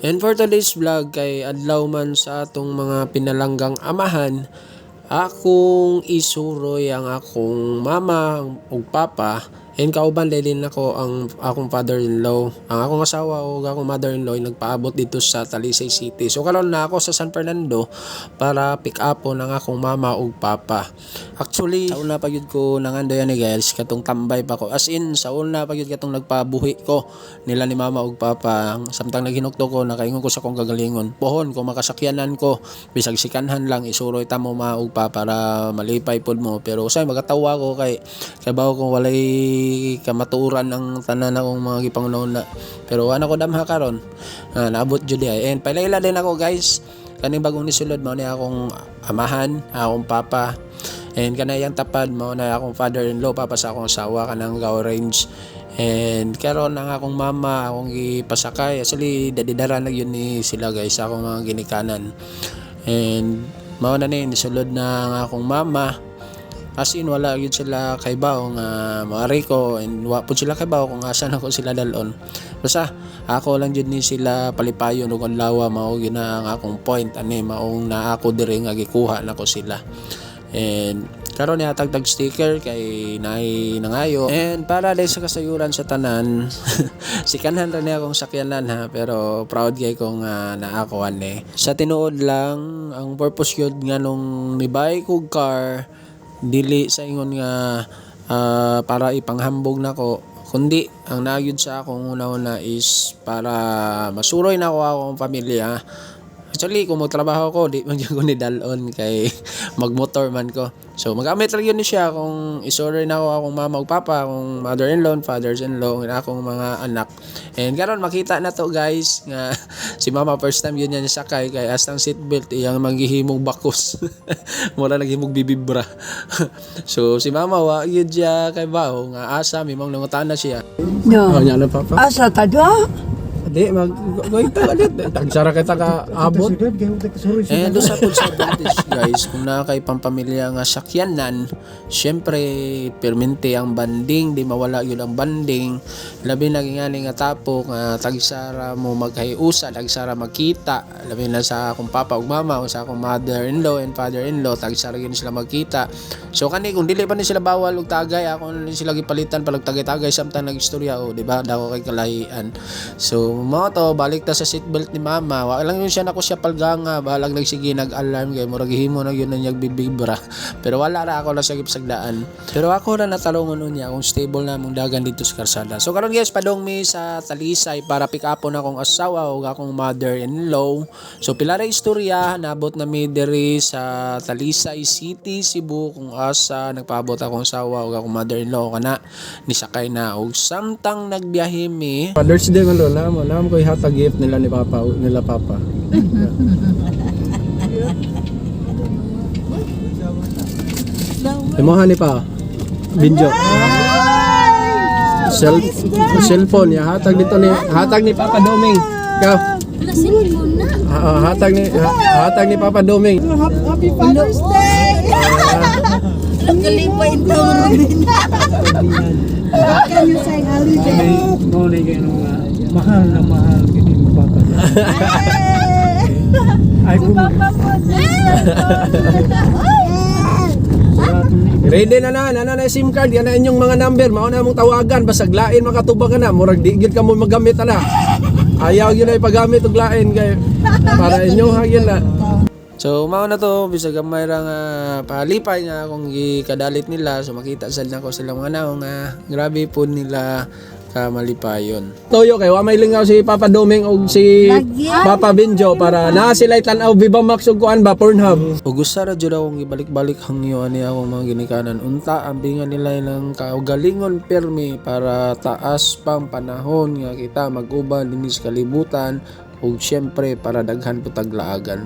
And for today's vlog kay adlaw man sa atong mga pinalanggang amahan, akong isuroy ang akong mama ug papa and kauban din ako ang akong father-in-law. Ang akong asawa ug akong mother-in-law ay nagpaabot dito sa Talisay City. So karon na ako sa San Fernando para pick up ang akong mama ug papa. Actually, sa una pa gyud ko nangando yan ni guys, katong tambay pa ko. As in, sa una pa gyud katong nagpabuhi ko nila ni mama ug papa. Samtang naghinukto ko, nakaingon ko sa kong kagalingon. Pohon ko makasakyanan ko, bisag sikanhan lang isuroy ta mo ma ug pa para malipay pod mo. Pero usay magatawa ko kay kabaw ko walay kamaturan ang tanan akong mga gipangunahon na. Pero ano ko damha karon. Ah, naabot jud ay. And pailaila din ako guys. Kaning bagong nisulod mao ni akong amahan, akong papa. And kanayang tapad mao na akong father-in-law papa sa akong asawa kanang gaw range. And karon ang akong mama akong gipasakay. Actually dadidara na yun ni sila guys akong mga ginikanan. And mao na ni nisulod na akong mama. As in wala yun sila kay bao nga maari ko and wa po sila kay bao kung asan ako sila dalon. Basta ako lang jud ni sila palipayon ug lawa mao gina ang akong point ani maong na ako diri nga gikuha na ko sila. And karon ni tagtag sticker kay naay nangayo and para dahil sa kasayuran sa tanan sikanhan ra ni akong sakyanan ha pero proud kay kong uh, naakuan eh sa tinuod lang ang purpose yun nga nung nibay kog car dili sa ingon nga ah, para ipanghambog nako. Kundi ang nagyud sa akong una-una is para masuroy na ako akong pamilya Actually, kung magtrabaho ko, di man ko ni dalon kay magmotor man ko. So, magamit lang yun ni siya kung isorder na ako akong mama ug papa, akong mother-in-law, fathers-in-law, and akong mga anak. And karon makita na to guys nga si mama first time yun niya sakay kay astang seatbelt iyang maghihimong bakos. Mura naghimog bibibra. so si mama wa yun siya kay bao nga asa mimang nangutana siya. No. Oh, nya na papa. Asa ta? Di mag ta ulit. Tagsara kita ka abot. Eh, doon sa food sa advantage guys, kung na kay pampamilya nga sakyanan, syempre, permente ang banding, di mawala yun ang banding. Labi na nga nga tapo, nga tagsara mo maghiusa, tagsara magkita. Labi na sa akong papa ug mama, o sa akong mother-in-law and father-in-law, tagsara yun sila magkita. So kani kung dili pa ni sila bawal og tagay, ako na sila gipalitan palag tagay-tagay samtang nagistorya o, di ba? Dako kay kalahian. So mo to balik ta sa seatbelt ni mama. Wa lang yun siya nako siya palganga, balag nagsige nag-alarm kay murag himo na yun na niyag bibibra. Pero wala ra ako na sa gipsagdaan. Pero ako ra natalungon unya kung stable na mong dagan dito sa karsada. So karon guys padong mi sa Talisay para pick up na akong asawa ug akong mother-in-law. So pila ra istorya nabot na mi diri sa Talisay City, Cebu kung asa nagpaabot akong asawa ug akong mother-in-law kana nisakay na og samtang nagbiyahe mi Father's Day man mo, alam ko ihatag gift nila ni Papa, nila Papa. Imuha ni pa. Binjo. Cell, cellphone ya hatag dito ni hatag ni Papa Doming. Ikaw. Cellphone na. Ah, ah, hatag ni ha- hatag ni Papa Doming. Happy Father's Day! Nakalipay ito. Can you say holiday? Ngunit kayo uh, mahal na mahal kini mo papa. Ay kung Ready na na, na na SIM card, yan na inyong mga number, mao na mong tawagan, basag lain makatubag ka na, murag di gid ka mo magamit ana. Ayaw yun ay paggamit og lain kay para inyo hagyan na. So mao na to bisag gamay ra nga palipay nga akong gikadalit nila so makita sad na ko sila mga naong nga grabe po nila ka malipayon. Toyo kay wa may lingaw si Papa Doming og si Papa Benjo para na sila tan-aw Viva Max ug kuan ba Pornhub. Ug gusto ra jud akong ibalik-balik hangyo ani akong mga ginikanan unta ambingan nila ilang kaugalingon permi para taas pang panahon nga kita mag-uban dinis kalibutan ug syempre para daghan po taglaagan.